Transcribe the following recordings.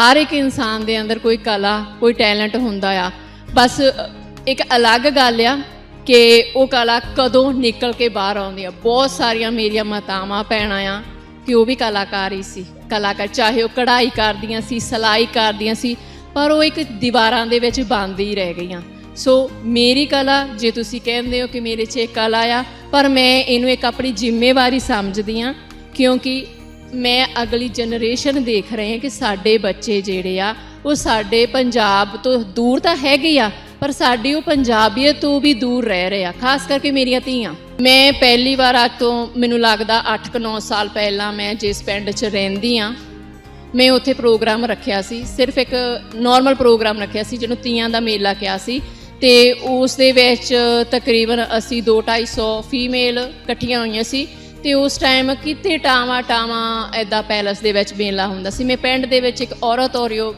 ਹਰ ਇੱਕ ਇਨਸਾਨ ਦੇ ਅੰਦਰ ਕੋਈ ਕਲਾ, ਕੋਈ ਟੈਲੈਂਟ ਹੁੰਦਾ ਆ। ਬਸ ਇੱਕ ਅਲੱਗ ਗੱਲ ਆ ਕਿ ਉਹ ਕਲਾ ਕਦੋਂ ਨਿਕਲ ਕੇ ਬਾਹਰ ਆਉਂਦੀ ਆ। ਬਹੁਤ ਸਾਰੀਆਂ ਮੇਰੀਆਂ ਮਾਤਾਵਾਂ, ਭੈਣਾਂ ਆ ਕਿ ਉਹ ਵੀ ਕਲਾਕਾਰ ਹੀ ਸੀ। ਕਲਾਕਾਰ ਚਾਹੇ ਉਹ ਕਢਾਈ ਕਰਦੀਆਂ ਸੀ, ਸਿਲਾਈ ਕਰਦੀਆਂ ਸੀ, ਪਰ ਉਹ ਇੱਕ ਦੀਵਾਰਾਂ ਦੇ ਵਿੱਚ ਬੰਦ ਹੀ ਰਹਿ ਗਈਆਂ। ਸੋ ਮੇਰੀ ਕਲਾ, ਜੇ ਤੁਸੀਂ ਕਹਿੰਦੇ ਹੋ ਕਿ ਮੇਰੇ 'ਚ ਇਹ ਕਲਾ ਆ, ਪਰ ਮੈਂ ਇਹਨੂੰ ਇੱਕ ਆਪਣੀ ਜ਼ਿੰਮੇਵਾਰੀ ਸਮਝਦੀ ਆ ਕਿਉਂਕਿ ਮੈਂ ਅਗਲੀ ਜਨਰੇਸ਼ਨ ਦੇਖ ਰਹੇ ਹਾਂ ਕਿ ਸਾਡੇ ਬੱਚੇ ਜਿਹੜੇ ਆ, ਉਹ ਸਾਡੇ ਪੰਜਾਬ ਤੋਂ ਦੂਰ ਤਾਂ ਹੈਗੇ ਆ, ਪਰ ਸਾਡੀ ਉਹ ਪੰਜਾਬੀਅਤ ਤੋਂ ਵੀ ਦੂਰ ਰਹਿ ਰਹੇ ਆ, ਖਾਸ ਕਰਕੇ ਮੇਰੀਆਂ ਧੀਆਂ। ਮੈਂ ਪਹਿਲੀ ਵਾਰ ਅੱਜ ਤੋਂ ਮੈਨੂੰ ਲੱਗਦਾ 8-9 ਸਾਲ ਪਹਿਲਾਂ ਮੈਂ ਜਿਸ ਪਿੰਡ 'ਚ ਰਹਿੰਦੀ ਆ ਮੈਂ ਉੱਥੇ ਪ੍ਰੋਗਰਾਮ ਰੱਖਿਆ ਸੀ, ਸਿਰਫ ਇੱਕ ਨਾਰਮਲ ਪ੍ਰੋਗਰਾਮ ਰੱਖਿਆ ਸੀ, ਜਿਹਨੂੰ ਤੀਆਂ ਦਾ ਮੇਲਾ ਕਿਹਾ ਸੀ। ਤੇ ਉਸ ਦੇ ਵਿੱਚ ਤਕਰੀਬਨ ਅਸੀਂ 2-250 ਫੀਮੇਲ ਇਕੱਠੀਆਂ ਹੋਈਆਂ ਸੀ। ਤੇ ਉਸ ਟਾਈਮ ਕਿਤੇ ਟਾਵਾ ਟਾਵਾ ਐਦਾ ਪੈਲਸ ਦੇ ਵਿੱਚ ਮੇਲਾ ਹੁੰਦਾ ਸੀ। ਮੈਂ ਪਿੰਡ ਦੇ ਵਿੱਚ ਇੱਕ ਔਰਤ ਔਰਿਓ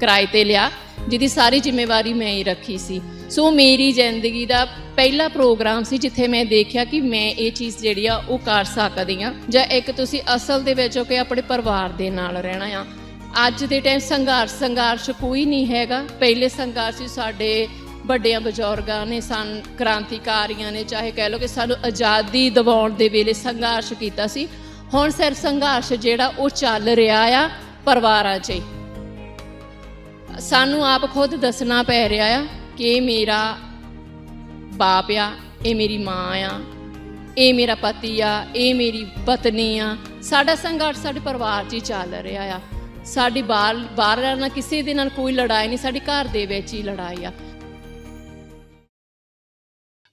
ਕਿਰਾਏ ਤੇ ਲਿਆ, ਜਿਹਦੀ ਸਾਰੀ ਜ਼ਿੰਮੇਵਾਰੀ ਮੈਂ ਹੀ ਰੱਖੀ ਸੀ। ਸੋ ਮੇਰੀ ਜ਼ਿੰਦਗੀ ਦਾ ਪਹਿਲਾ ਪ੍ਰੋਗਰਾਮ ਸੀ ਜਿੱਥੇ ਮੈਂ ਦੇਖਿਆ ਕਿ ਮੈਂ ਇਹ ਚੀਜ਼ ਜਿਹੜੀ ਆ, ਉਹ ਕਰ ਸਕਦੀ ਆ ਜਾਂ ਇੱਕ ਤੁਸੀਂ ਅਸਲ ਦੇ ਵਿੱਚ ਹੋ ਕੇ ਆਪਣੇ ਪਰਿਵਾਰ ਦੇ ਨਾਲ ਰਹਿਣਾ ਆ। ਅੱਜ ਦੇ ਟਾਈਮ ਸੰਘਰਸ਼ ਸੰਘਰਸ਼ ਕੋਈ ਨਹੀਂ ਹੈਗਾ। ਪਹਿਲੇ ਸੰਘਰਸ਼ ਸਾਡੇ ਵੱਡਿਆਂ ਬਜ਼ੁਰਗਾਂ ਨੇ ਸਨ ਕ੍ਰਾਂਤੀਕਾਰੀਆਂ ਨੇ ਚਾਹੇ ਕਹਿ ਲਓ ਕਿ ਸਾਨੂੰ ਆਜ਼ਾਦੀ ਦਿਵਾਉਣ ਦੇ ਵੇਲੇ ਸੰਘਰਸ਼ ਕੀਤਾ ਸੀ, ਹੁਣ ਸਿਰਫ ਸੰਘਰਸ਼ ਜਿਹੜਾ ਉਹ ਚੱਲ ਰਿਹਾ ਆ, ਪਰਿਵਾਰਾਂ 'ਚ ਹੀ। ਸਾਨੂੰ ਆਪ ਖੁਦ ਦੱਸਣਾ ਪੈ ਰਿਹਾ ਆ ਕਿ ਮੇਰਾ ਬਾਪ ਆ, ਇਹ ਮੇਰੀ ਮਾਂ ਆ, ਇਹ ਮੇਰਾ ਪਤੀ ਆ, ਇਹ ਮੇਰੀ ਪਤਨੀ ਆ। ਸਾਡਾ ਸੰਘਰਸ਼ ਸਾਡੇ ਪਰਿਵਾਰ 'ਚ ਹੀ ਚੱਲ ਰਿਹਾ ਆ। ਸਾਡੀ ਬਾਹਰ ਬਾਹਰ ਨਾਲ ਕਿਸੇ ਦੇ ਨਾਲ ਕੋਈ ਲੜਾਈ ਨਹੀਂ, ਸਾਡੀ ਘਰ ਦੇ ਵਿੱਚ ਹੀ ਲੜਾਈ ਆ।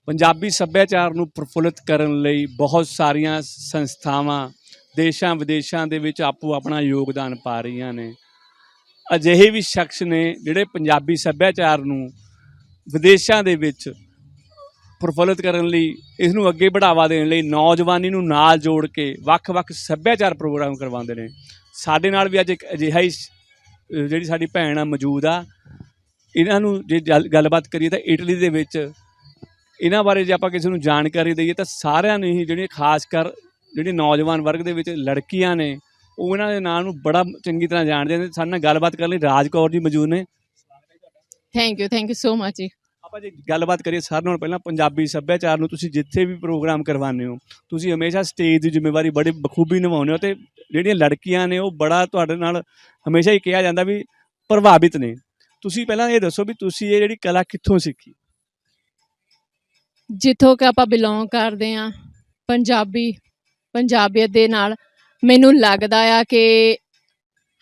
ਪੰਜਾਬੀ ਸੱਭਿਆਚਾਰ ਨੂੰ ਪ੍ਰਫੁੱਲਿਤ ਕਰਨ ਲਈ ਬਹੁਤ ਸਾਰੀਆਂ ਸੰਸਥਾਵਾਂ ਦੇਸ਼ਾਂ ਵਿਦੇਸ਼ਾਂ ਦੇ ਵਿੱਚ ਆਪੋ ਆਪਣਾ ਯੋਗਦਾਨ ਪਾ ਰਹੀਆਂ ਨੇ। ਅਜਿਹੇ ਵੀ ਸ਼ਖਸ ਨੇ ਜਿਹੜੇ ਪੰਜਾਬੀ ਸੱਭਿਆਚਾਰ ਨੂੰ ਵਿਦੇਸ਼ਾਂ ਦੇ ਵਿੱਚ ਪ੍ਰਫੁੱਲਿਤ ਕਰਨ ਲਈ, ਇਸ ਨੂੰ ਅੱਗੇ ਵਧਾਵਾ ਦੇਣ ਲਈ ਨੌਜਵਾਨੀ ਨੂੰ ਨਾਲ ਜੋੜ ਕੇ ਵੱਖ-ਵੱਖ ਸੱਭਿਆਚਾਰ ਪ੍ਰੋਗਰਾਮ ਕਰਵਾਉਂਦੇ ਨੇ। ਸਾਡੇ ਨਾਲ ਵੀ ਅੱਜ ਇੱਕ ਅਜਿਹਾ ਹੀ ਜਿਹੜੀ ਸਾਡੀ ਭੈਣ ਆ ਮੌਜੂਦ ਆ। ਇਹਨਾਂ ਨੂੰ ਜੇ ਗੱਲ- ਗੱਲਬਾਤ ਕਰੀਏ ਤਾਂ ਇਟਲੀ ਦੇ ਵਿੱਚ ਇਹਨਾਂ ਬਾਰੇ ਜੇ ਆਪਾਂ ਕਿਸੇ ਨੂੰ ਜਾਣਕਾਰੀ ਦਈਏ ਤਾਂ ਸਾਰਿਆਂ ਨੂੰ ਹੀ ਜਿਹੜੇ ਖਾਸ ਕਰ ਜਿਹੜੇ ਨੌਜਵਾਨ ਵਰਗ ਦੇ ਵਿੱਚ ਲੜਕੀਆਂ ਨੇ ਉਹ ਇਹਨਾਂ ਦੇ ਨਾਂ ਨੂੰ ਬੜਾ ਚੰਗੀ ਤਰ੍ਹਾਂ ਜਾਣਦੇ ਨੇ। ਸਾਡੇ ਨਾਲ ਗੱਲਬਾਤ ਕਰਨ ਲਈ ਰਾਜ ਕੌਰ ਜੀ ਮੌਜੂਦ ਨੇ। Thank you thank you so much ਜੀ। ਆਪਾਂ ਜੇ ਗੱਲਬਾਤ ਕਰੀਏ ਸਾਰਿਆਂ ਨਾਲੋਂ ਪਹਿਲਾਂ ਪੰਜਾਬੀ ਸੱਭਿਆਚਾਰ ਨੂੰ ਤੁਸੀਂ ਜਿੱਥੇ ਵੀ ਪ੍ਰੋਗਰਾਮ ਕਰਵਾਉਂਦੇ ਹੋ ਤੁਸੀਂ ਹਮੇਸ਼ਾ ਸਟੇਜ ਦੀ ਜ਼ਿੰਮੇਵਾਰੀ ਬੜੀ ਬਖੂਬੀ ਨਿਭਾਉਂਦੇ ਹੋ ਤੇ ਜਿਹੜੀਆਂ ਲੜਕੀਆਂ ਨੇ ਉਹ ਬੜਾ ਤੁਹਾਡੇ ਨਾਲ ਹਮੇਸ਼ਾ ਹੀ ਕਿਹਾ ਜਾਂਦਾ ਵੀ ਪ੍ਰਭਾਵਿਤ ਨੇ। ਤੁਸੀਂ ਪਹਿਲਾਂ ਇਹ ਦੱਸੋ ਵੀ ਤੁਸੀਂ ਇਹ ਜਿਹੜੀ ਕਲਾ ਕਿੱਥੋਂ ਸਿੱਖੀ? ਜਿੱਥੋਂ ਕਿ ਆਪਾਂ ਬਿਲੋਂਗ ਕਰਦੇ ਆ ਪੰਜਾਬੀ, ਪੰਜਾਬੀਅਤ ਦੇ ਨਾਲ, ਮੈਨੂੰ ਲੱਗਦਾ ਆ ਕਿ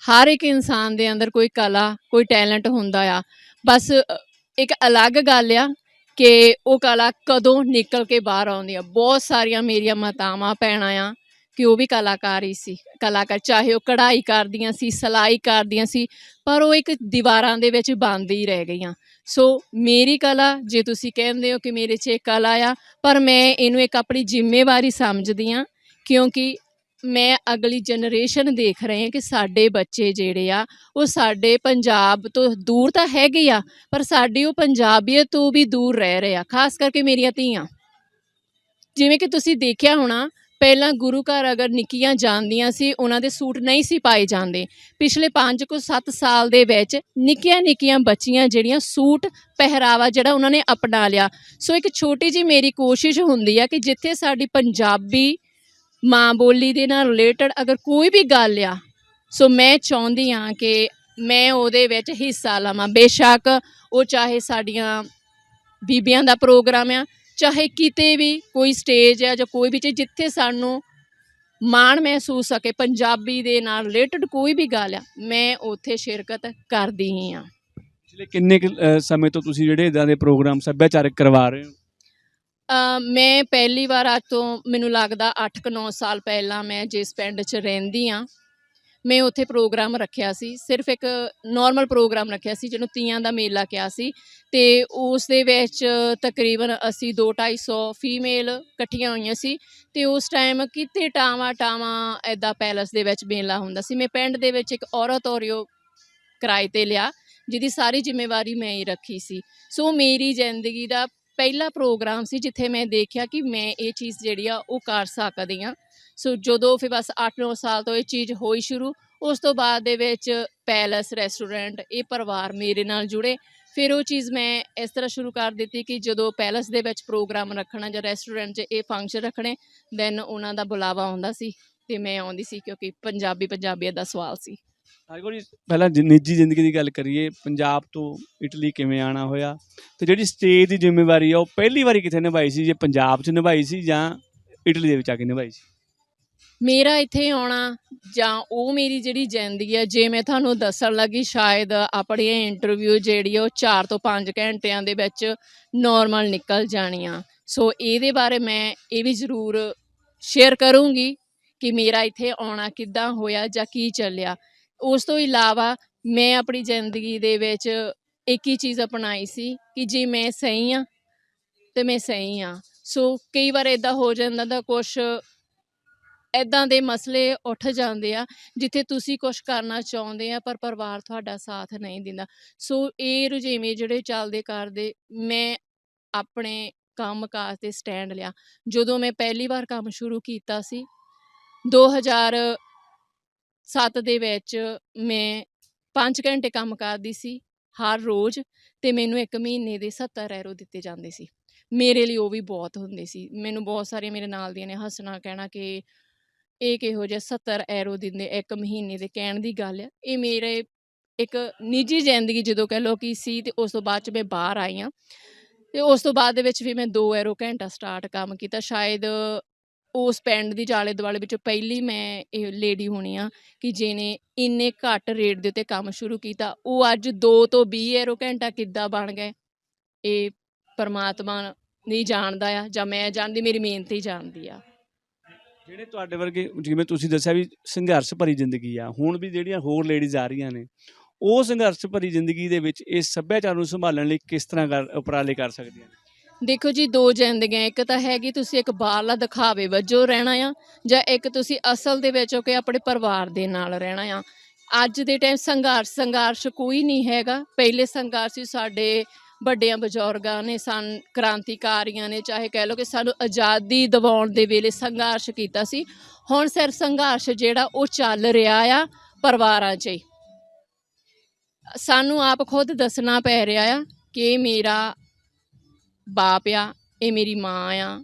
ਹਰ ਇੱਕ ਇਨਸਾਨ ਦੇ ਅੰਦਰ ਕੋਈ ਕਲਾ, ਕੋਈ ਟੈਲੈਂਟ ਹੁੰਦਾ ਆ। ਬਸ ਇੱਕ ਅਲੱਗ ਗੱਲ ਆ ਕਿ ਉਹ ਕਲਾ ਕਦੋਂ ਨਿਕਲ ਕੇ ਬਾਹਰ ਆਉਂਦੀ ਆ। ਬਹੁਤ ਸਾਰੀਆਂ ਮੇਰੀਆਂ ਮਾਤਾਵਾਂ, ਭੈਣਾਂ ਆ ਕਿ ਉਹ ਵੀ ਕਲਾਕਾਰ ਹੀ ਸੀ। ਕਲਾਕਾਰ ਚਾਹੇ ਉਹ ਕਢਾਈ ਕਰਦੀਆਂ ਸੀ, ਸਿਲਾਈ ਕਰਦੀਆਂ ਸੀ, ਪਰ ਉਹ ਇੱਕ ਦੀਵਾਰਾਂ ਦੇ ਵਿੱਚ ਬੰਦ ਹੀ ਰਹਿ ਗਈਆਂ। ਸੋ ਮੇਰੀ ਕਲਾ, ਜੇ ਤੁਸੀਂ ਕਹਿੰਦੇ ਹੋ ਕਿ ਮੇਰੇ 'ਚ ਇਹ ਕਲਾ ਆ, ਪਰ ਮੈਂ ਇਹਨੂੰ ਇੱਕ ਆਪਣੀ ਜ਼ਿੰਮੇਵਾਰੀ ਸਮਝਦੀ ਆ ਕਿਉਂਕਿ ਮੈਂ ਅਗਲੀ ਜਨਰੇਸ਼ਨ ਦੇਖ ਰਹੇ ਹਾਂ ਕਿ ਸਾਡੇ ਬੱਚੇ ਜਿਹੜੇ ਆ, ਉਹ ਸਾਡੇ ਪੰਜਾਬ ਤੋਂ ਦੂਰ ਤਾਂ ਹੈਗੇ ਆ, ਪਰ ਸਾਡੀ ਉਹ ਪੰਜਾਬੀਅਤ ਤੋਂ ਵੀ ਦੂਰ ਰਹਿ ਰਹੇ ਆ, ਖਾਸ ਕਰਕੇ ਮੇਰੀਆਂ ਧੀਆਂ। ਜਿਵੇਂ ਕਿ ਤੁਸੀਂ ਦੇਖਿਆ ਹੋਣਾ ਪਹਿਲਾਂ ਗੁਰੂ ਘਰ ਅਗਰ ਨਿੱਕੀਆਂ ਜਾਂਦੀਆਂ ਸੀ, ਉਹਨਾਂ ਦੇ ਸੂਟ ਨਹੀਂ ਸੀ ਪਾਏ ਜਾਂਦੇ। ਪਿਛਲੇ 5 ਕੁ 7 ਸਾਲ ਦੇ ਵਿੱਚ ਨਿੱਕੀਆਂ ਨਿੱਕੀਆਂ ਬੱਚੀਆਂ ਜਿਹੜੀਆਂ ਸੂਟ ਪਹਿਰਾਵਾ ਜਿਹੜਾ ਉਹਨਾਂ ਨੇ ਅਪਣਾ ਲਿਆ। ਸੋ ਇੱਕ ਛੋਟੀ ਜੀ ਮੇਰੀ ਕੋਸ਼ਿਸ਼ ਹੁੰਦੀ ਆ ਕਿ ਜਿੱਥੇ ਸਾਡੀ ਪੰਜਾਬੀ ਮਾਂ ਬੋਲੀ ਦੇ ਨਾਲ ਰਿਲੇਟਡ ਅਗਰ ਕੋਈ ਵੀ ਗੱਲ ਆ, ਸੋ ਮੈਂ ਚਾਹੁੰਦੀ ਆ ਕਿ ਮੈਂ ਉਹਦੇ ਵਿੱਚ ਹਿੱਸਾ ਲਵਾਂ। ਬੇਸ਼ੱਕ ਉਹ ਚਾਹੇ ਸਾਡੀਆਂ ਬੀਬੀਆਂ ਦਾ ਪ੍ਰੋਗਰਾਮ ਆ ਚਾਹੇ ਕਿਤੇ ਵੀ ਕੋਈ ਸਟੇਜ ਆ ਜਾਂ ਕੋਈ ਵੀ ਚੀਜ਼ ਜਿੱਥੇ ਸਾਨੂੰ ਮਾਣ ਮਹਿਸੂਸ ਸਕੇ ਪੰਜਾਬੀ ਦੇ ਨਾਲ ਰਿਲੇਟਡ ਕੋਈ ਵੀ ਗੱਲ ਆ ਮੈਂ ਉੱਥੇ ਸ਼ਿਰਕਤ ਕਰਦੀ ਹੀ ਆ ਪਿਛਲੇ ਕਿੰਨੇ ਕੁ, ਸਮੇਂ ਤੋਂ ਤੁਸੀਂ ਜਿਹੜੇ ਇਦਾਂ ਦੇ ਪ੍ਰੋਗਰਾਮ ਸੱਭਿਆਚਾਰਕ ਕਰਵਾ ਰਹੇ ਹੋ? ਅ, ਮੈਂ ਪਹਿਲੀ ਵਾਰ ਅੱਜ ਤੋਂ ਮੈਨੂੰ ਲੱਗਦਾ 8-9 ਸਾਲ ਪਹਿਲਾਂ ਮੈਂ ਜਿਸ ਪਿੰਡ 'ਚ ਰਹਿੰਦੀ ਆ ਮੈਂ ਉੱਥੇ ਪ੍ਰੋਗਰਾਮ ਰੱਖਿਆ ਸੀ, ਸਿਰਫ ਇੱਕ ਨਾਰਮਲ ਪ੍ਰੋਗਰਾਮ ਰੱਖਿਆ ਸੀ ਜਿਹਨੂੰ ਤੀਆਂ ਦਾ ਮੇਲਾ ਕਿਹਾ ਸੀ ਤੇ ਉਸ ਦੇ ਵਿੱਚ ਤਕਰੀਬਨ ਅਸੀਂ 2-250 ਫੀਮੇਲ ਇਕੱਠੀਆਂ ਹੋਈਆਂ ਸੀ ਤੇ ਉਸ ਟਾਈਮ ਕਿਤੇ ਟਾਵਾ ਟਾਵਾ ਐਦਾ ਪੈਲਸ ਦੇ ਵਿੱਚ ਮੇਲਾ ਹੁੰਦਾ ਸੀ। ਮੈਂ ਪਿੰਡ ਦੇ ਵਿੱਚ ਇੱਕ ਔਰਤ ਔਰਿਓ ਕਿਰਾਏ ਤੇ ਲਿਆ, ਜਿਹਦੀ ਸਾਰੀ ਜ਼ਿੰਮੇਵਾਰੀ ਮੈਂ ਹੀ ਰੱਖੀ ਸੀ। ਸੋ ਮੇਰੀ ਜ਼ਿੰਦਗੀ ਦਾ ਪਹਿਲਾ ਪ੍ਰੋਗਰਾਮ ਸੀ ਜਿੱਥੇ ਮੈਂ ਦੇਖਿਆ ਕਿ ਮੈਂ ਇਹ ਚੀਜ਼ ਜਿਹੜੀ ਆ ਉਹ ਕਰ ਸਕਦੀ ਆ ਸੋ ਜਦੋਂ ਫਿਰ ਬਸ 8-9 ਸਾਲ ਤੋਂ ਇਹ ਚੀਜ਼ ਹੋਈ ਸ਼ੁਰੂ, ਉਸ ਤੋਂ ਬਾਅਦ ਦੇ ਵਿੱਚ ਪੈਲਸ ਰੈਸਟੋਰੈਂਟ, ਇਹ ਪਰਿਵਾਰ ਮੇਰੇ ਨਾਲ ਜੁੜੇ। ਫਿਰ ਉਹ ਚੀਜ਼ ਮੈਂ ਇਸ ਤਰ੍ਹਾਂ ਸ਼ੁਰੂ ਕਰ ਦਿੱਤੀ ਕਿ ਜਦੋਂ ਪੈਲਸ ਦੇ ਵਿੱਚ ਪ੍ਰੋਗਰਾਮ ਰੱਖਣਾ ਜਾਂ ਰੈਸਟੋਰੈਂਟ 'ਚ ਇਹ ਫੰਕਸ਼ਨ ਰੱਖਣੇ, ਦੈਨ ਉਹਨਾਂ ਦਾ ਬੁਲਾਵਾ ਆਉਂਦਾ ਸੀ ਤੇ ਮੈਂ ਆਉਂਦੀ ਸੀ ਕਿਉਂਕਿ ਪੰਜਾਬੀ ਪੰਜਾਬੀਅਤ ਦਾ ਸਵਾਲ ਸੀ। ਹਾਈਕੋ ਜੀ ਪਹਿਲਾਂ ਜੀ, ਨਿੱਜੀ ਜ਼ਿੰਦਗੀ ਦੀ ਗੱਲ ਕਰੀਏ, ਪੰਜਾਬ ਤੋਂ ਇਟਲੀ ਕਿਵੇਂ ਆਣਾ ਹੋਇਆ? ਤੇ ਜਿਹੜੀ ਸਟੇਜ ਦੀ ਜ਼ਿੰਮੇਵਾਰੀ ਆ, ਉਹ ਪਹਿਲੀ ਵਾਰੀ ਕਿੱਥੇ ਨਿਭਾਈ ਸੀ? ਜੇ ਪੰਜਾਬ 'ਚ ਨਿਭਾਈ ਸੀ ਜਾਂ ਇਟਲੀ ਦੇ ਵਿੱਚ ਆ ਕੇ ਨਿਭਾਈ ਸੀ? ਮੇਰਾ ਇੱਥੇ ਆਉਣਾ ਜਾਂ ਉਹ ਮੇਰੀ ਜਿਹੜੀ ਜ਼ਿੰਦਗੀ ਹੈ ਜੇ ਮੈਂ ਤੁਹਾਨੂੰ ਦੱਸਣ ਲੱਗੀ, ਸ਼ਾਇਦ ਆਪਣੀ ਇਹ ਇੰਟਰਵਿਊ ਜਿਹੜੀ ਆ, ਉਹ 4 ਤੋਂ 5 ਘੰਟਿਆਂ ਦੇ ਵਿੱਚ ਨਾਰਮਲ ਨਿਕਲ ਜਾਣੀ ਆ। ਸੋ ਇਹਦੇ ਬਾਰੇ ਮੈਂ ਇਹ ਵੀ ਜ਼ਰੂਰ ਸ਼ੇਅਰ ਕਰੂੰਗੀ ਕਿ ਮੇਰਾ ਇੱਥੇ ਆਉਣਾ ਕਿੱਦਾਂ ਹੋਇਆ ਜਾਂ ਕੀ ਚੱਲਿਆ। ਉਸ ਤੋਂ ਇਲਾਵਾ ਮੈਂ ਆਪਣੀ ਜ਼ਿੰਦਗੀ ਦੇ ਵਿੱਚ ਇੱਕ ਹੀ ਚੀਜ਼ ਅਪਣਾਈ ਸੀ ਕਿ ਜੇ ਮੈਂ ਸਹੀ ਆ ਤੇ ਮੈਂ ਸਹੀ ਆ ਸੋ ਕਈ ਵਾਰ ਇਦਾਂ ਹੋ ਜਾਂਦਾ ਦਾ ਕੁਝ ਇਦਾਂ ਦੇ ਮਸਲੇ ਉੱਠ ਜਾਂਦੇ ਆ ਜਿੱਥੇ ਤੁਸੀਂ ਕੁਝ ਕਰਨਾ ਚਾਹੁੰਦੇ ਆ ਪਰ ਪਰਿਵਾਰ ਤੁਹਾਡਾ ਸਾਥ ਨਹੀਂ ਦਿੰਦਾ। ਸੋ ਇਹ ਰੁਝੇਵੇਂ ਜਿਹੜੇ ਚੱਲਦੇ ਕਰਦੇ ਮੈਂ ਆਪਣੇ ਕੰਮ ਕਾਜ ਤੇ ਸਟੈਂਡ ਲਿਆ। ਜਦੋਂ ਮੈਂ ਪਹਿਲੀ ਵਾਰ ਕੰਮ ਸ਼ੁਰੂ ਕੀਤਾ ਸੀ 2007 ਦੇ ਵਿੱਚ ਮੈਂ 5 ਘੰਟੇ ਕੰਮ ਕਰਦੀ ਸੀ ਹਰ ਰੋਜ਼ ਤੇ ਮੈਨੂੰ ਇੱਕ ਮਹੀਨੇ ਦੇ 70 ਐਰੋ ਦਿੱਤੇ ਜਾਂਦੇ ਸੀ। ਮੇਰੇ ਲਈ ਉਹ ਵੀ ਬਹੁਤ ਹੁੰਦੇ ਸੀ। ਮੈਨੂੰ ਬਹੁਤ ਸਾਰੇ ਮੇਰੇ ਨਾਲ ਦੀਆਂ ਨੇ ਹੱਸਣਾ, ਕਹਿਣਾ ਕਿ ਇਹ ਕਿਹੋ ਜਿਹਾ 70 ਐਰੋ ਦਿੰਦੇ, ਇੱਕ ਮਹੀਨੇ ਦੇ ਕਹਿਣ ਦੀ ਗੱਲ ਆ। ਇਹ ਮੇਰੇ ਇੱਕ ਨਿੱਜੀ ਜ਼ਿੰਦਗੀ ਜਦੋਂ ਕਹਿ ਲਓ ਕਿ ਸੀ ਤੇ ਉਸ ਤੋਂ ਬਾਅਦ ਚ ਮੈਂ ਬਾਹਰ ਆਈ ਹਾਂ ਤੇ ਉਸ ਤੋਂ ਬਾਅਦ ਦੇ ਵਿੱਚ ਵੀ ਮੈਂ 2 ਐਰੋ ਘੰਟਾ ਸਟਾਰਟ ਕੰਮ ਕੀਤਾ। ਸ਼ਾਇਦ ਉਸ ਪਿੰਡ ਦੀ ਜਾਲੇ ਦੁਆਲੇ ਵਿੱਚੋਂ ਪਹਿਲੀ ਮੈਂ ਇਹ ਲੇਡੀ ਹੋਣੀ ਆ ਕਿ ਜਿਹਨੇ ਇੰਨੇ ਘੱਟ ਰੇਟ ਦੇ ਉੱਤੇ ਕੰਮ ਸ਼ੁਰੂ ਕੀਤਾ, ਉਹ ਅੱਜ 2 ਤੋਂ 20 ਐਰੋ ਘੰਟਾ ਕਿੱਦਾਂ ਬਣ ਗਏ? ਇਹ ਪਰਮਾਤਮਾ ਨਹੀਂ ਜਾਣਦਾ ਆ ਜਾਂ ਮੈਂ ਜਾਣਦੀ, ਮੇਰੀ ਮਿਹਨਤ ਹੀ ਜਾਣਦੀ ਆ। ਜਿਹੜੇ ਤੁਹਾਡੇ ਵਰਗੇ, ਜਿਵੇਂ ਤੁਸੀਂ ਦੱਸਿਆ ਵੀ ਸੰਘਰਸ਼ ਭਰੀ ਜ਼ਿੰਦਗੀ ਆ, ਹੁਣ ਵੀ ਜਿਹੜੀਆਂ ਹੋਰ ਲੇਡੀਜ਼ ਆ ਰਹੀਆਂ ਨੇ, ਉਹ ਸੰਘਰਸ਼ ਭਰੀ ਜ਼ਿੰਦਗੀ ਦੇ ਵਿੱਚ ਇਸ ਸੱਭਿਆਚਾਰ ਨੂੰ ਸੰਭਾਲਣ ਲਈ ਕਿਸ ਤਰ੍ਹਾਂ ਕਰ, ਉਪਰਾਲੇ ਕਰ ਸਕਦੀਆਂ ਨੇ? ਦੇਖੋ ਜੀ, ਦੋ ਜ਼ਿੰਦਗੀਆਂ, ਇੱਕ ਤਾਂ ਹੈਗੀ ਤੁਸੀਂ ਇੱਕ ਬਾਹਰਲਾ ਦਿਖਾਵੇ ਵਜੋਂ ਰਹਿਣਾ ਆ ਜਾਂ ਇੱਕ ਤੁਸੀਂ ਅਸਲ ਦੇ ਵਿੱਚ ਹੋ ਕੇ ਆਪਣੇ ਪਰਿਵਾਰ ਦੇ ਨਾਲ ਰਹਿਣਾ ਆ। ਅੱਜ ਦੇ ਟਾਈਮ ਸੰਘਰਸ਼ ਸੰਘਰਸ਼ ਕੋਈ ਨਹੀਂ ਹੈਗਾ। ਪਹਿਲੇ ਸੰਘਰਸ਼ ਸੀ, ਸਾਡੇ ਵੱਡਿਆਂ ਬਜ਼ੁਰਗਾਂ ਨੇ ਸਨ, ਕ੍ਰਾਂਤੀਕਾਰੀਆਂ ਨੇ, ਚਾਹੇ ਕਹਿ ਲਓ ਕਿ ਸਾਨੂੰ ਆਜ਼ਾਦੀ ਦਿਵਾਉਣ ਦੇ ਵੇਲੇ ਸੰਘਰਸ਼ ਕੀਤਾ ਸੀ। ਹੁਣ ਸਿਰ ਸੰਘਰਸ਼ ਜਿਹੜਾ ਉਹ ਚੱਲ ਰਿਹਾ ਆ ਪਰਿਵਾਰਾਂ 'ਚ ਹੀ। ਸਾਨੂੰ ਆਪ ਖੁਦ ਦੱਸਣਾ ਪੈ ਰਿਹਾ ਆ ਕਿ ਮੇਰਾ ਬਾਪ ਆ, ਇਹ ਮੇਰੀ ਮਾਂ ਆ,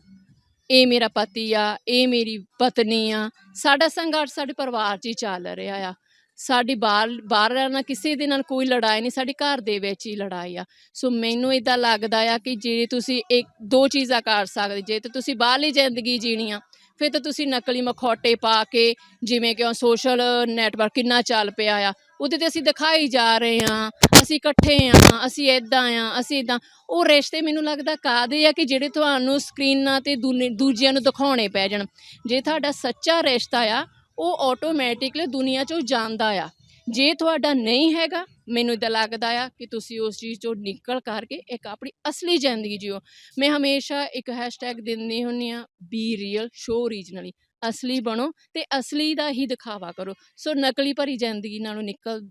ਇਹ ਮੇਰਾ ਪਤੀ ਆ, ਇਹ ਮੇਰੀ ਪਤਨੀ ਆ। ਸਾਡਾ ਸੰਘਰਸ਼ ਸਾਡੇ ਪਰਿਵਾਰ 'ਚ ਹੀ ਚੱਲ ਰਿਹਾ ਆ। ਸਾਡੀ ਬਾਹਰ ਬਾਹਰ ਨਾਲ ਕਿਸੇ ਦੇ ਨਾਲ ਕੋਈ ਲੜਾਈ ਨਹੀਂ, ਸਾਡੇ ਘਰ ਦੇ ਵਿੱਚ ਹੀ ਲੜਾਈ ਆ। ਸੋ ਮੈਨੂੰ ਇਦਾਂ ਲੱਗਦਾ ਆ ਕਿ ਜੇ ਤੁਸੀਂ ਇੱਕ, ਦੋ ਚੀਜ਼ਾਂ ਕਰ ਸਕਦੇ, ਜੇ ਤੇ ਤੁਸੀਂ ਬਾਹਰਲੀ ਜ਼ਿੰਦਗੀ ਜੀਣੀ ਆ ਫਿਰ ਤਾਂ ਤੁਸੀਂ ਨਕਲੀ ਮਖੌਟੇ ਪਾ ਕੇ ਜਿਵੇਂ ਕਿ ਸੋਸ਼ਲ ਨੈਟਵਰਕ ਕਿੰਨਾ ਚੱਲ ਪਿਆ ਆ, ਉਹਦੇ ਤੇ ਅਸੀਂ ਦਿਖਾਈ ਜਾ ਰਹੇ ਆ ਅਸੀਂ ਇਕੱਠੇ ਆ ਅਸੀਂ ਇਦਾਂ ਆ ਅਸੀਂ ਇਦਾਂ ਉਹ ਰਿਸ਼ਤੇ ਮੈਨੂੰ ਲੱਗਦਾ ਕਾਦੇ ਆ ਕਿ ਜਿਹੜੇ ਤੁਹਾਨੂੰ ਸਕਰੀਨਾਂ ਤੇ ਦੂਨੇ- ਦੂਜਿਆਂ ਨੂੰ ਦਿਖਾਉਣੇ ਪੈ ਜਾਣ। ਜੇ ਤੁਹਾਡਾ ਸੱਚਾ ਰਿਸ਼ਤਾ ਆ, ਉਹ ਆਟੋਮੈਟਿਕਲੀ ਦੁਨੀਆ 'ਚੋਂ ਜਾਂਦਾ ਆ। ਜੇ ਤੁਹਾਡਾ ਨਹੀਂ ਹੈਗਾ ਮੈਨੂੰ ਇਦਾਂ ਲੱਗਦਾ ਆ ਕਿ ਤੁਸੀਂ ਉਸ ਚੀਜ਼ 'ਚੋਂ ਨਿਕਲ ਕਰਕੇ ਇੱਕ ਆਪਣੀ ਅਸਲੀ ਜ਼ਿੰਦਗੀ ਜਿਓ। ਮੈਂ ਹਮੇਸ਼ਾ ਇੱਕ ਹੈਸ਼ਟੈਗ ਦਿੰਦੀ ਹੁੰਨੀ ਆ ਬੀ ਰੀਅਲ ਸ਼ੋ ਰੀਜਨਲੀ ਅਸਲੀ ਬਣੋ ਤੇ ਅਸਲੀ ਦਾ ਹੀ ਦਿਖਾਵਾ ਕਰੋ। ਸੋ ਨਕਲੀ ਭਰੀ ਜ਼ਿੰਦਗੀ ਨਾਲੋਂ ਨਿਕਲ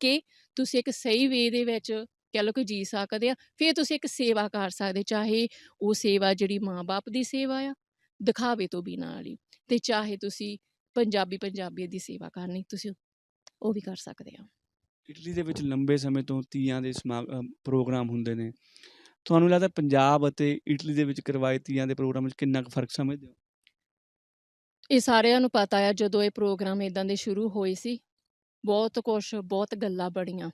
ਕੇ ਤੁਸੀਂ ਇੱਕ ਸਹੀ ਵੇ ਦੇ ਵਿੱਚ ਕਹਿ ਲਓ ਕਿ ਜੀ ਸਕਦੇ ਆ, ਫਿਰ ਤੁਸੀਂ ਇੱਕ ਸੇਵਾ ਕਰ ਸਕਦੇ, ਚਾਹੇ ਉਹ ਸੇਵਾ ਜਿਹੜੀ ਮਾਂ-ਬਾਪ ਦੀ ਸੇਵਾ ਆ, ਦਿਖਾਵੇ ਤੋਂ ਬਿਨਾਂ ਵਾਲੀ। ਤੇ ਚਾਹੇ ਤੁਸੀਂ ਪੰਜਾਬੀ ਪੰਜਾਬੀਅਤ ਦੀ ਸੇਵਾ ਕਰਨੀ, ਤੁਸੀਂ ਉਹ ਵੀ ਕਰ ਸਕਦੇ ਆ। ਇਟਲੀ ਦੇ ਵਿੱਚ ਲੰਬੇ ਸਮੇਂ ਤੋਂ ਤੀਆਂ ਦੇ ਪ੍ਰੋਗਰਾਮ ਹੁੰਦੇ ਨੇ। ਤੁਹਾਨੂੰ ਲੱਗਦਾ ਪੰਜਾਬ ਅਤੇ ਇਟਲੀ ਦੇ ਵਿੱਚ ਕਰਵਾਏ ਤੀਆਂ ਦੇ ਪ੍ਰੋਗਰਾਮ ਵਿੱਚ ਕਿੰਨਾ ਕੁ ਫ਼ਰਕ ਸਮਝਦੇ ਹੋ? ਇਹ ਸਾਰਿਆਂ ਨੂੰ ਪਤਾ ਆ, ਜਦੋਂ ਇਹ ਪ੍ਰੋਗਰਾਮ ਇਦਾਂ ਦੇ ਸ਼ੁਰੂ ਹੋਏ ਸੀ, ਬਹੁਤ ਕੁਛ, ਬਹੁਤ ਗੱਲਾਂ ਬੜੀਆਂ।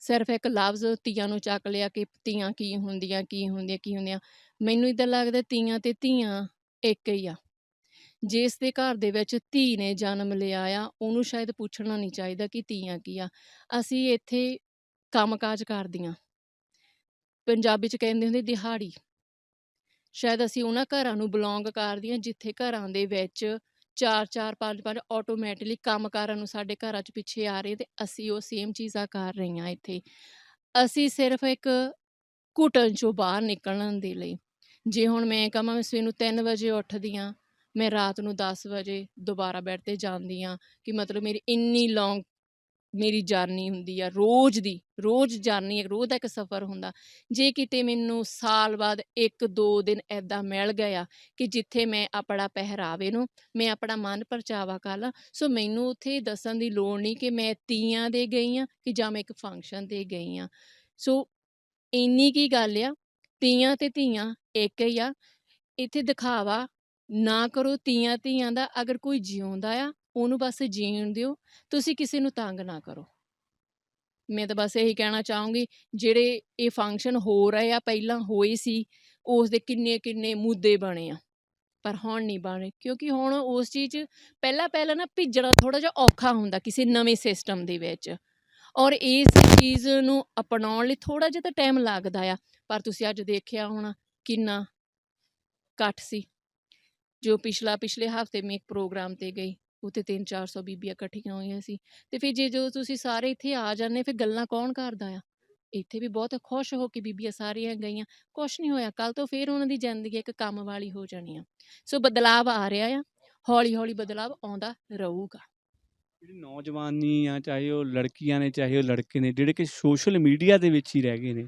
ਸਿਰਫ ਇੱਕ ਲਫ਼ਜ਼ ਤੀਆਂ ਨੂੰ ਚੱਕ ਲਿਆ ਕਿ ਤੀਆਂ ਕੀ ਹੁੰਦੀਆਂ ਕੀ ਹੁੰਦੀਆਂ ਕੀ ਹੁੰਦੀਆਂ। ਮੈਨੂੰ ਇਦਾਂ ਲੱਗਦਾ ਤੀਆਂ ਤੇ ਧੀਆਂ ਇੱਕ ਹੀ ਆ। ਜਿਸ ਦੇ ਘਰ ਦੇ ਵਿੱਚ ਧੀ ਨੇ ਜਨਮ ਲਿਆ ਆ, ਉਹਨੂੰ ਸ਼ਾਇਦ ਪੁੱਛਣਾ ਨਹੀਂ ਚਾਹੀਦਾ ਕਿ ਧੀਆਂ ਕੀ ਆ। ਅਸੀਂ ਇੱਥੇ ਕੰਮਕਾਜ ਕਰਦੀਆਂ ਪੰਜਾਬੀ ਚ ਕਹਿੰਦੇ ਹੁੰਦੇ ਦਿਹਾੜੀ। ਸ਼ਾਇਦ ਅਸੀਂ ਉਹਨਾਂ ਘਰਾਂ ਨੂੰ ਬਿਲੋਂਗ ਕਰਦੇ ਹਾਂ, ਜਿੱਥੇ ਘਰਾਂ ਦੇ ਵਿੱਚ ਚਾਰ ਚਾਰ, ਪੰਜ ਪੰਜ ਆਟੋਮੈਟਿਕਲੀ ਕੰਮਕਾਰਾਂ ਨੂੰ ਸਾਡੇ ਘਰਾਂ 'ਚ ਪਿੱਛੇ ਆ ਰਹੇ ਤੇ ਅਸੀਂ ਉਹ ਸੇਮ ਚੀਜ਼ਾਂ ਕਰ ਰਹੀਆਂ ਇੱਥੇ। ਅਸੀਂ ਸਿਰਫ ਇੱਕ ਘੁਟਣ ਚੋਂ ਬਾਹਰ ਨਿਕਲਣ ਦੇ ਲਈ। ਜੇ ਹੁਣ ਮੈਂ ਕਹਾਂ ਮੈਂ ਸਵੇਰ ਨੂੰ 3 ਵਜੇ ਉੱਠਦੀ ਹਾਂ ਮੈਂ ਰਾਤ ਨੂੰ 10 ਵਜੇ ਦੁਬਾਰਾ ਬੈੱਡ ਤੇ ਜਾਂਦੀ ਹਾਂ ਕਿ ਮਤਲਬ ਮੇਰੀ ਇੰਨੀ ਲੌਂਗ ਮੇਰੀ ਜਰਨੀ ਹੁੰਦੀ ਆ, ਰੋਜ਼ ਦੀ, ਰੋਜ਼ ਜਰਨੀ ਰੋਜ਼ ਦਾ ਇੱਕ ਸਫ਼ਰ ਹੁੰਦਾ। ਜੇ ਕਿਤੇ ਮੈਨੂੰ ਸਾਲ ਬਾਅਦ 1-2 ਦਿਨ ਐਦਾਂ ਮਿਲ ਗਿਆ ਕਿ ਜਿੱਥੇ ਮੈਂ ਆਪਣਾ ਪਹਿਰਾਵੇ ਨੂੰ, ਮੈਂ ਆਪਣਾ ਮਨ ਪਰਚਾਵਾ ਕਰ ਲਾਂ, ਸੋ ਮੈਨੂੰ ਉੱਥੇ ਦੱਸਣ ਦੀ ਲੋੜ ਨਹੀਂ ਕਿ ਮੈਂ ਤੀਆਂ ਦੇ ਗਈ ਆ ਕਿ ਜਾਂ ਮੈਂ ਇੱਕ ਫੰਕਸ਼ਨ ਤੇ ਗਈ ਆ ਸੋ ਇੰਨੀ ਕੀ ਗੱਲ ਆ, ਤੀਆਂ ਤੇ ਧੀਆਂ ਇੱਕ ਹੀ ਆ, ਇੱਥੇ ਦਿਖਾਵਾ ਨਾ ਕਰੋ ਤੀਆਂ ਧੀਆਂ ਦਾ, ਅਗਰ ਕੋਈ ਜਿਉਂਦਾ ਆ, ਉਹਨੂੰ ਬਸ ਜੀਣ ਦਿਓ, ਤੁਸੀਂ ਕਿਸੇ ਨੂੰ ਤੰਗ ਨਾ ਕਰੋ। ਮੈਂ ਤਾਂ ਬਸ ਇਹੀ ਕਹਿਣਾ ਚਾਹੂੰਗੀ, ਜਿਹੜੇ ਇਹ ਫੰਕਸ਼ਨ ਹੋ ਰਹੇ ਆ, ਪਹਿਲਾਂ ਹੋਏ ਸੀ, ਉਸ ਦੇ ਕਿੰਨੇ ਕਿੰਨੇ ਮੁੱਦੇ ਬਣੇ ਆ, ਪਰ ਹੁਣ ਨਹੀਂ ਬਣੇ, ਕਿਉਂਕਿ ਹੁਣ ਉਸ ਚੀਜ਼ ਪਹਿਲਾਂ ਪਹਿਲਾਂ ਨਾ ਭਿੱਜਣਾ ਥੋੜਾ ਜਿਹਾ ਔਖਾ ਹੁੰਦਾ ਕਿਸੇ ਨਵੇਂ ਸਿਸਟਮ ਦੇ ਵਿੱਚ। ਔਰ ਇਸ ਚੀਜ਼ ਨੂੰ ਅਪਣਾਉਣ ਲਈ ਥੋੜਾ ਜਿਹਾ ਤਾਂ ਟਾਈਮ ਲੱਗਦਾ ਆ, ਪਰ ਤੁਸੀਂ ਅੱਜ ਦੇਖਿਆ ਹੋਣਾ ਕਿੰਨਾ ਇਕੱਠ ਸੀ। ਜੋ ਪਿਛਲਾ ਪਿਛਲੇ ਹਫ਼ਤੇ ਮੈਂ ਇੱਕ ਪ੍ਰੋਗਰਾਮ ਤੇ ਗਈ, ਉੱਥੇ 3-400 ਬੀਬੀਆਂ ਇਕੱਠੀਆਂ ਹੋਈਆਂ ਸੀ, ਤੇ ਫਿਰ ਜੇ ਜੋ ਤੁਸੀਂ ਸਾਰੇ ਇੱਥੇ ਆ ਜਾਂਦੇ, ਫਿਰ ਗੱਲਾਂ ਕੌਣ ਕਰਦਾ ਆ? ਇੱਥੇ ਵੀ ਬਹੁਤ ਖੁਸ਼ ਹੋ ਕੇ ਬੀਬੀਆਂ ਸਾਰੀਆਂ ਗਈਆਂ, ਕੁਛ ਨਹੀਂ ਹੋਇਆ ਕੱਲ ਤੋਂ ਫਿਰ ਉਹਨਾਂ ਦੀ ਜ਼ਿੰਦਗੀ ਇੱਕ ਕੰਮ ਵਾਲੀ ਹੋ ਜਾਣੀ ਆ। ਸੋ ਬਦਲਾਵ ਆ ਰਿਹਾ ਆ ਹੌਲੀ ਹੌਲੀ ਬਦਲਾਵ ਆਉਂਦਾ ਰਹੂਗਾ। ਜਿਹੜੀ ਨੌਜਵਾਨੀ ਆ, ਚਾਹੇ ਉਹ ਲੜਕੀਆਂ ਨੇ, ਚਾਹੇ ਉਹ ਲੜਕੇ ਨੇ, ਜਿਹੜੇ ਕਿ ਸੋਸ਼ਲ ਮੀਡੀਆ ਦੇ ਵਿੱਚ ਹੀ ਰਹਿ ਗਏ ਨੇ,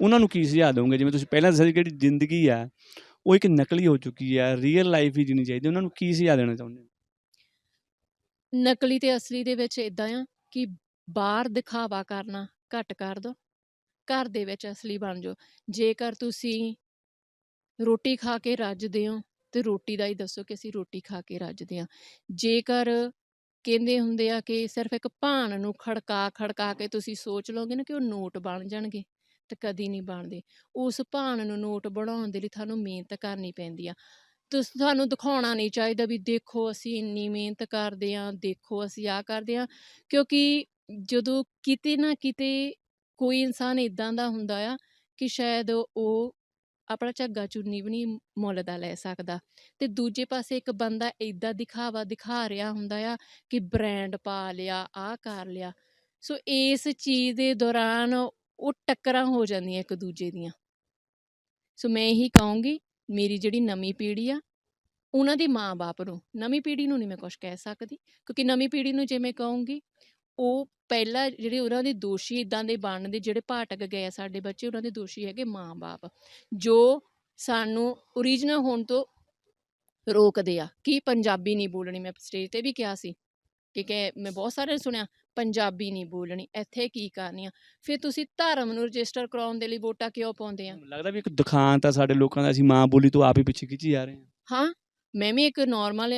ਉਹਨਾਂ ਨੂੰ ਕੀ ਸੁਝਾਅ ਦੋਗੇ? ਜਿਵੇਂ ਤੁਸੀਂ ਪਹਿਲਾਂ ਦੱਸਿਆ ਸੀ ਜਿਹੜੀ ਜ਼ਿੰਦਗੀ ਆ ਉਹ ਇੱਕ ਨਕਲੀ ਹੋ ਚੁੱਕੀ ਆ ਰੀਅਲ ਲਾਈਫ ਹੀ ਜੀਣੀ ਚਾਹੀਦੀ ਉਹਨਾਂ ਨੂੰ ਕੀ ਸੁਝਾਅ ਦੇਣਾ ਚਾਹੁੰਦੇ ਹੋ? ਨਕਲੀ ਤੇ ਅਸਲੀ ਦੇ ਵਿੱਚ ਇਦਾਂ ਆ ਕਿ ਬਾਹਰ ਦਿਖਾਵਾ ਕਰਨਾ ਘੱਟ ਕਰ ਦੋ, ਘਰ ਦੇ ਵਿੱਚ ਅਸਲੀ ਬਣ ਜਾਓ। ਜੇਕਰ ਤੁਸੀਂ ਰੋਟੀ ਖਾ ਕੇ ਰੱਜਦੇ ਹੋ, ਤੇ ਰੋਟੀ ਦਾ ਹੀ ਦੱਸੋ ਕਿ ਅਸੀਂ ਰੋਟੀ ਖਾ ਕੇ ਰੱਜਦੇ ਹਾਂ। ਜੇਕਰ ਕਹਿੰਦੇ ਹੁੰਦੇ ਆ ਕਿ ਸਿਰਫ ਇੱਕ ਭਾਣ ਨੂੰ ਖੜਕਾ ਖੜਕਾ ਕੇ ਤੁਸੀਂ ਸੋਚ ਲਓਗੇ ਨਾ ਕਿ ਉਹ ਨੋਟ ਬਣ ਜਾਣਗੇ ਤੇ ਕਦੀ ਨਹੀਂ ਬਣਦੇ। ਉਸ ਭਾਣ ਨੂੰ ਨੋਟ ਬਣਾਉਣ ਦੇ ਲਈ ਤੁਹਾਨੂੰ ਮਿਹਨਤ ਕਰਨੀ ਪੈਂਦੀ ਆ। ਤੁਸੀਂ, ਤੁਹਾਨੂੰ ਦਿਖਾਉਣਾ ਨਹੀਂ ਚਾਹੀਦਾ ਵੀ ਦੇਖੋ ਅਸੀਂ ਇੰਨੀ ਮਿਹਨਤ ਕਰਦੇ ਹਾਂ ਦੇਖੋ ਅਸੀਂ ਆ ਕਰਦੇ ਹਾਂ ਕਿਉਂਕਿ ਜਦੋਂ ਕਿਤੇ ਨਾ ਕਿਤੇ ਕੋਈ ਇਨਸਾਨ ਇਦਾਂ ਦਾ ਹੁੰਦਾ ਆ ਕਿ ਸ਼ਾਇਦ ਉਹ ਆਪਣਾ ਝੱਗਾ ਚੁੰਨੀ ਵੀ ਨਹੀਂ ਮੁੱਲ ਦਾ ਲੈ ਸਕਦਾ। ਤੇ ਦੂਜੇ ਪਾਸੇ ਇੱਕ ਬੰਦਾ ਇਦਾਂ ਦਿਖਾਵਾ ਦਿਖਾ ਰਿਹਾ ਹੁੰਦਾ ਆ ਕਿ ਬ੍ਰਾਂਡ ਪਾ ਲਿਆ ਆ ਕਰ ਲਿਆ। ਸੋ ਇਸ ਚੀਜ਼ ਦੇ ਦੌਰਾਨ ਉਹ ਟੱਕਰਾਂ ਹੋ ਜਾਂਦੀਆਂ ਇੱਕ ਦੂਜੇ ਦੀਆਂ। ਸੋ ਮੈਂ ਇਹੀ ਕਹੂੰਗੀ, ਮੇਰੀ ਜਿਹੜੀ ਨਵੀਂ ਪੀੜ੍ਹੀ ਆ, ਉਹਨਾਂ ਦੇ ਮਾਂ-ਬਾਪ ਨੂੰ, ਨਵੀਂ ਪੀੜ੍ਹੀ ਨੂੰ ਨਹੀਂ ਮੈਂ ਕੁਝ ਕਹਿ ਸਕਦੀ, ਕਿਉਂਕਿ ਨਵੀਂ ਪੀੜ੍ਹੀ ਨੂੰ ਜੇ ਮੈਂ ਕਹੂੰਗੀ, ਉਹ ਪਹਿਲਾਂ ਜਿਹੜੇ ਉਹਨਾਂ ਦੇ ਦੋਸ਼ੀ ਇਦਾਂ ਦੇ ਬਣਦੇ, ਜਿਹੜੇ ਭਾਟਕ ਗਏ ਆ ਸਾਡੇ ਬੱਚੇ, ਉਹਨਾਂ ਦੇ ਦੋਸ਼ੀ ਹੈਗੇ ਮਾਂ-ਬਾਪ, ਜੋ ਸਾਨੂੰ ਓਰੀਜਨਲ ਹੋਣ ਤੋਂ ਰੋਕਦੇ ਆ। ਕਿ ਪੰਜਾਬੀ ਨਹੀਂ ਬੋਲਣੀ, ਮੈਂ ਸਟੇਜ ਤੇ ਵੀ ਕਿਹਾ ਸੀ। ਕਿ ਕਿ ਮੈਂ ਬਹੁਤ ਸਾਰਿਆਂ ਨੇ ਸੁਣਿਆ ਪੰਜਾਬੀ ਨਹੀਂ ਬੋਲਣੀ ਇੱਥੇ ਕੀ ਕਰਨੀ ਆ ਫਿਰ ਤੁਸੀਂ ਧਰਮ ਨੂੰ ਰਜਿਸਟਰ ਕਰਾਉਣ ਦੇ ਲਈ ਵੋਟਾਂ ਕਿਉਂ ਪਾਉਂਦੇ ਆ? ਲੱਗਦਾ ਵੀ ਇੱਕ ਦੁਖਾਂਤ ਆ ਸਾਡੇ ਲੋਕਾਂ ਦਾ ਅਸੀਂ ਮਾਂ ਬੋਲੀ ਤੋਂ ਆਪ ਹੀ ਪਿੱਛੇ ਖਿੱਚੀ ਜਾ ਰਹੇ ਹਾਂ। ਹਾਂ ਮੈਂ ਵੀ ਇੱਕ ਨਾਰਮਲ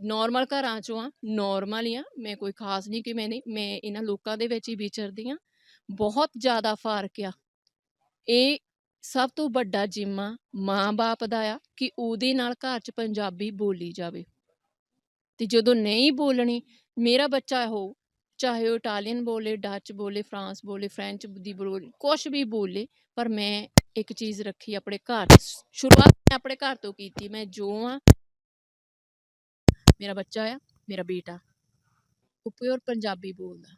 ਨਾਰਮਲ ਘਰਾਂ ਚੋਂ ਆ ਨਾਰਮਲ ਹੀ ਆ ਮੈਂ ਕੋਈ ਖਾਸ ਨਹੀਂ ਕਿ ਮੈਂ ਨਹੀਂ ਮੈਂ ਇਹਨਾਂ ਲੋਕਾਂ ਦੇ ਵਿੱਚ ਹੀ ਵਿਚਰਦੀ ਆ ਬਹੁਤ ਜ਼ਿਆਦਾ ਫ਼ਰਕ ਆ। ਇਹ ਸਭ ਤੋਂ ਵੱਡਾ ਜਿੰਮਾ ਮਾਂ-ਬਾਪ ਦਾ ਆ ਕਿ ਉਹਦੇ ਨਾਲ ਘਰ 'ਚ ਪੰਜਾਬੀ ਬੋਲੀ ਜਾਵੇ। ਤੇ ਜਦੋਂ ਨਹੀਂ ਬੋਲਣੀ, ਮੇਰਾ ਬੱਚਾ ਹੋ ਚਾਹੇ ਉਹ ਇਟਾਲੀਅਨ ਬੋਲੇ, ਡੱਚ ਬੋਲੇ, ਫਰਾਂਸ ਬੋਲੇ, ਫ੍ਰੈਂਚ ਦੀ ਬੋਲੇ, ਕੁਛ ਵੀ ਬੋਲੇ, ਪਰ ਮੈਂ ਇੱਕ ਚੀਜ਼ ਰੱਖੀ ਆਪਣੇ ਘਰ ਸ਼ੁਰੂਆਤ ਮੈਂ ਆਪਣੇ ਘਰ ਤੋਂ ਕੀਤੀ, ਮੈਂ ਜੋ ਆ ਮੇਰਾ ਬੱਚਾ ਆ, ਮੇਰਾ ਬੇਟਾ, ਉਹ ਪਿਓਰ ਪੰਜਾਬੀ ਬੋਲਦਾ,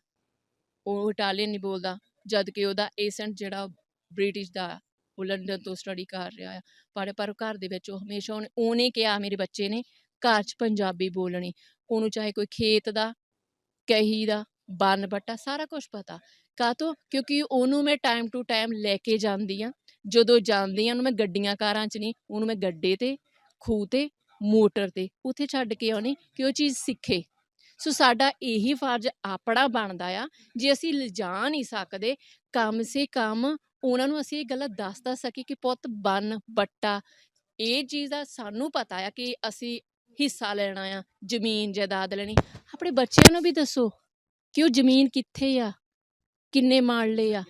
ਉਹ ਇਟਾਲੀਅਨ ਨਹੀਂ ਬੋਲਦਾ ਜਦ ਕਿ ਉਹਦਾ ਏਸੈਂਟ ਜਿਹੜਾ ਬ੍ਰਿਟਿਸ਼ ਦਾ, ਉਹ ਲੰਡਨ ਤੋਂ ਸਟੱਡੀ ਕਰ ਰਿਹਾ ਆ, ਪਰ ਪਰ ਘਰ ਦੇ ਵਿੱਚ ਉਹ ਹਮੇਸ਼ਾ ਉਹਨੇ ਉਹਨੇ ਕਿਹਾ ਮੇਰੇ ਬੱਚੇ ਨੇ ਘਰ 'ਚ ਪੰਜਾਬੀ ਬੋਲਣੀ, ਉਹਨੂੰ ਚਾਹੇ ਕੋਈ ਖੇਤ ਦਾ, ਕਹੀ ਦਾ, ਬੰਨ ਬੱਟਾ, ਸਾਰਾ ਕੁਝ ਪਤਾ। ਕਾਹਤੋਂ ਕਿਉਂਕਿ ਉਹਨੂੰ ਮੈਂ ਟਾਈਮ ਟੂ ਟਾਈਮ ਲੈ ਕੇ ਜਾਂਦੀ ਆ ਜਦੋਂ ਜਾਂਦੀ ਆ ਉਹਨੂੰ ਮੈਂ ਗੱਡੀਆਂ ਕਾਰਾਂ 'ਚ ਨਹੀਂ, ਉਹਨੂੰ ਮੈਂ ਗੱਡੇ ਤੇ, ਖੂਹ ਤੇ, ਮੋਟਰ ਤੇ, ਉੱਥੇ ਛੱਡ ਕੇ ਆਉਣੀ ਕਿ ਉਹ ਚੀਜ਼ ਸਿੱਖੇ। ਸੋ ਸਾਡਾ ਇਹੀ ਫਰਜ਼ ਆਪਣਾ ਬਣਦਾ ਆ। ਜੇ ਅਸੀਂ ਲਿਜਾ ਨਹੀਂ ਸਕਦੇ, ਕੰਮ ਸੇ ਕੰਮ ਉਹਨਾਂ ਨੂੰ ਅਸੀਂ ਇਹ ਗੱਲਾਂ ਦੱਸ ਤਾਂ ਸਕੀ ਕਿ ਪੁੱਤ, ਬੰਨ, ਬੱਟਾ, ਇਹ ਚੀਜ਼ ਦਾ ਸਾਨੂੰ ਪਤਾ ਆ ਕਿ ਅਸੀਂ ਹਿੱਸਾ ਲੈਣਾ ਆ, ਜ਼ਮੀਨ ਜਾਇਦਾਦ ਲੈਣੀ। ਆਪਣੇ ਬੱਚਿਆਂ ਨੂੰ ਵੀ ਦੱਸੋ ਕਿ ਉਹ ਜ਼ਮੀਨ ਕਿੱਥੇ ਆ, ਕਿੰਨੇ ਮਾਰਲੇ ਆ।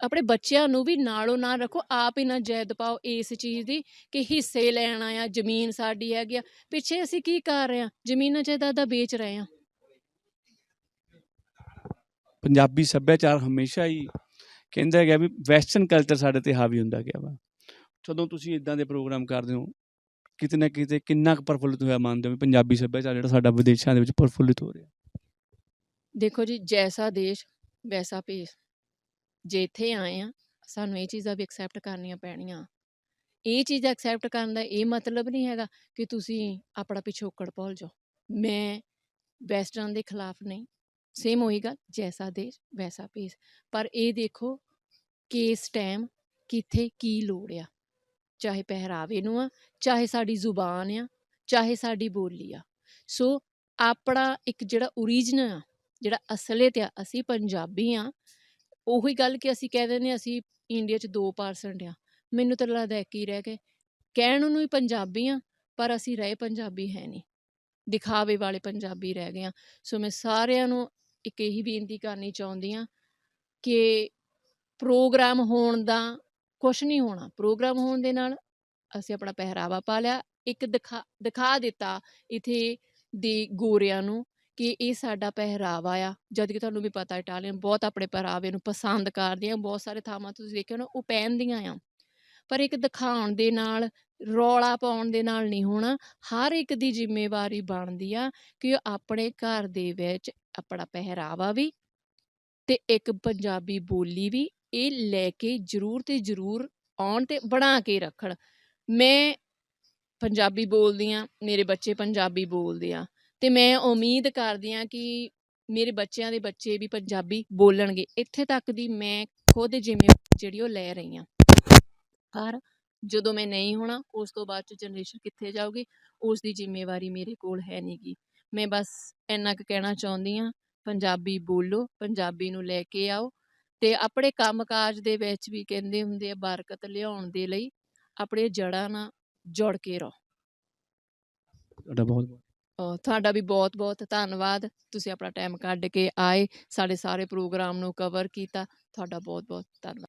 ਆਪਣੇ ਬੱਚਿਆਂ ਨੂੰ ਵੀ ਨਾਲੋਂ ਨਾਲ ਰੱਖੋ, ਆਪ ਹੀ ਨਾ ਜੈਦ ਪਾਓ ਇਸ ਚੀਜ਼ ਦੀ ਕਿ ਹਿੱਸੇ ਲੈਣਾ ਆ ਜ਼ਮੀਨ ਸਾਡੀ ਹੈਗੀ ਆ। ਪਿੱਛੇ ਅਸੀਂ ਕੀ ਕਰ ਰਹੇ ਆ? ਜ਼ਮੀਨਾਂ ਜਾਇਦਾਦਾਂ ਵੇਚ ਰਹੇ ਆ। ਪੰਜਾਬੀ ਸੱਭਿਆਚਾਰ ਹਮੇਸ਼ਾ ਹੀ ਕਹਿੰਦਾ ਗਿਆ ਵੀ ਵੈਸਟਰਨ ਕਲਚਰ ਸਾਡੇ ਤੇ ਹਾਵੀ ਹੁੰਦਾ ਗਿਆ ਵਾ। ਜਦੋਂ ਤੁਸੀਂ ਇਦਾਂ ਦੇ ਪ੍ਰੋਗਰਾਮ ਕਰਦੇ ਹੋ ਕਿਤੇ ਨਾ ਕਿਤੇ ਕਿੰਨਾ ਕੁ ਪ੍ਰਫੁੱਲਿਤ ਹੋਇਆ ਮੰਨਦੇ ਹੋ ਵੀ ਪੰਜਾਬੀ ਸੱਭਿਆਚਾਰ ਜਿਹੜਾ ਸਾਡਾ ਵਿਦੇਸ਼ਾਂ ਦੇ ਵਿੱਚ ਪ੍ਰਫੁੱਲਿਤ ਹੋ ਰਿਹਾ। ਦੇਖੋ ਜੀ, ਜੈਸਾ ਦੇਸ਼, ਵੈਸਾ ਭੇਸ। ਜੇ ਇੱਥੇ ਆਏ ਆ, ਸਾਨੂੰ ਇਹ ਚੀਜ਼ਾਂ ਵੀ ਐਕਸੈਪਟ ਕਰਨੀਆਂ ਪੈਣੀਆਂ। ਇਹ ਚੀਜ਼ਾਂ ਐਕਸੈਪਟ ਕਰਨ ਦਾ ਇਹ ਮਤਲਬ ਨਹੀਂ ਹੈਗਾ ਕਿ ਤੁਸੀਂ ਆਪਣਾ ਪਿਛੋਕੜ ਭੁੱਲ ਜਾਓ। ਮੈਂ ਵੈਸਟਰਨ ਦੇ ਖਿਲਾਫ ਨਹੀਂ। ਸੇਮ ਉਹੀ ਗੱਲ, ਜੈਸਾ ਦੇਸ਼, ਵੈਸਾ ਭੇਸ। ਪਰ ਇਹ ਦੇਖੋ ਕਿ ਇਸ ਟਾਈਮ ਕਿੱਥੇ ਕੀ ਲੋੜ ਆ। ਚਾਹੇ ਪਹਿਰਾਵੇ ਨੂੰ ਆ, ਚਾਹੇ ਸਾਡੀ ਜ਼ੁਬਾਨ ਆ, ਚਾਹੇ ਸਾਡੀ ਬੋਲੀ ਆ। ਸੋ ਆਪਣਾ ਇੱਕ ਜਿਹੜਾ ਓਰੀਜਨ ਆ, ਜਿਹੜਾ ਅਸਲੀਅਤ ਆ, ਅਸੀਂ ਪੰਜਾਬੀ ਆ, ਉਹੀ ਗੱਲ ਕਿ ਅਸੀਂ ਕਹਿ ਦਿੰਦੇ ਹਾਂ, ਅਸੀਂ ਇੰਡੀਆ 'ਚ 2% ਆ। ਮੈਨੂੰ ਤਾਂ ਲੱਗਦਾ ਇੱਕ ਹੀ ਰਹਿ ਗਏ। ਕਹਿਣ ਨੂੰ ਵੀ ਪੰਜਾਬੀ ਆ, ਪਰ ਅਸੀਂ ਰਹੇ ਪੰਜਾਬੀ ਹੈ ਨਹੀਂ। ਦਿਖਾਵੇ ਵਾਲੇ ਪੰਜਾਬੀ ਰਹਿ ਗਏ ਆ। ਸੋ ਮੈਂ ਸਾਰਿਆਂ ਨੂੰ ਇੱਕ ਇਹੀ ਬੇਨਤੀ ਕਰਨੀ ਚਾਹੁੰਦੀ ਆ ਕਿ ਪ੍ਰੋਗਰਾਮ ਹੋਣ ਦਾ ਕੁਛ ਨਹੀਂ ਹੋਣਾ। ਪ੍ਰੋਗਰਾਮ ਹੋਣ ਦੇ ਨਾਲ ਅਸੀਂ ਆਪਣਾ ਪਹਿਰਾਵਾ ਪਾ ਲਿਆ। ਇੱਕ ਦਿਖਾ ਦਿਖਾ ਦਿੱਤਾ ਇਥੇ ਦੇ ਗੋਰਿਆਂ ਨੂੰ ਕਿ ਇਹ ਸਾਡਾ ਪਹਿਰਾਵਾ ਆ। ਜਦ ਕਿ ਤੁਹਾਨੂੰ ਵੀ ਪਤਾ ਇਟਾਲੀਅਨ ਬਹੁਤ ਆਪਣੇ ਪਹਿਰਾਵੇ ਨੂੰ ਪਸੰਦ ਕਰਦੇ ਆ। ਬਹੁਤ ਸਾਰੇ ਥਾਵਾਂ ਤੁਸੀਂ ਦੇਖਿਆ ਨਾ ਉਹ ਪਹਿਨਦੀਆਂ ਆ। ਪਰ ਇੱਕ ਦਿਖਾਉਣ ਦੇ ਨਾਲ, ਰੌਲਾ ਪਾਉਣ ਦੇ ਨਾਲ ਨਹੀਂ ਹੋਣਾ। ਹਰ ਇੱਕ ਦੀ ਜ਼ਿੰਮੇਵਾਰੀ ਬਣਦੀ ਆ ਕਿ ਉਹ ਆਪਣੇ ਘਰ ਦੇ ਵਿੱਚ ਆਪਣਾ ਪਹਿਰਾਵਾ ਵੀ ਤੇ ਇੱਕ ਪੰਜਾਬੀ ਬੋਲੀ ਵੀ ਇਹ ਲੈ ਕੇ ਜ਼ਰੂਰ ਤੇ ਜ਼ਰੂਰ ਆਉਣ ਤੇ ਬਣਾ ਕੇ ਰੱਖਣ। ਮੈਂ ਪੰਜਾਬੀ ਬੋਲਦੀ ਆ ਮੇਰੇ ਬੱਚੇ ਪੰਜਾਬੀ ਬੋਲਦੇ ਆ ਤੇ ਮੈਂ ਉਮੀਦ ਕਰਦੀ ਆ ਕਿ ਮੇਰੇ ਬੱਚਿਆਂ ਦੇ ਬੱਚੇ ਵੀ ਪੰਜਾਬੀ ਬੋਲਣਗੇ। ਇੱਥੇ ਤੱਕ ਦੀ ਮੈਂ ਖੁਦ ਜਿਵੇਂ ਜਿਹੜੀ ਉਹ ਲੈ ਰਹੀ ਆ ਪਰ ਜਦੋਂ ਮੈਂ ਨਹੀਂ ਹੋਣਾ, ਉਸ ਤੋਂ ਬਾਅਦ ਚ ਜਨਰੇਸ਼ਨ ਕਿੱਥੇ ਜਾਊਗੀ? ਉਸ ਦੀ ਜ਼ਿੰਮੇਵਾਰੀ ਮੇਰੇ ਕੋਲ ਹੈ ਨਹੀਂਗੀ ਮੈਂ ਬਸ ਇੰਨਾ ਕੁ ਕਹਿਣਾ ਚਾਹੁੰਦੀ ਆ ਪੰਜਾਬੀ ਬੋਲੋ, ਪੰਜਾਬੀ ਨੂੰ ਲੈ ਕੇ ਆਓ। ਤੇ ਆਪਣੇ ਕੰਮਕਾਜ ਦੇ ਵਿੱਚ ਵੀ ਕਹਿੰਦੇ ਹੁੰਦੇ ਆ ਬਰਕਤ ਲਿਆਉਣ ਦੇ ਲਈ ਆਪਣੇ ਜੜ੍ਹਾਂ ਨਾਲ ਜੁੜ ਕੇ ਰਹੋ। ਤੁਹਾਡਾ ਬਹੁਤ ਬਹੁਤ ਤੁਹਾਡਾ ਵੀ ਬਹੁਤ ਬਹੁਤ ਧੰਨਵਾਦ। ਤੁਸੀਂ ਆਪਣਾ ਟਾਈਮ ਕੱਢ ਕੇ ਆਏ ਸਾਡੇ ਸਾਰੇ ਪ੍ਰੋਗਰਾਮ ਨੂੰ ਕਵਰ ਕੀਤਾ। ਤੁਹਾਡਾ ਬਹੁਤ ਬਹੁਤ ਧੰਨਵਾਦ।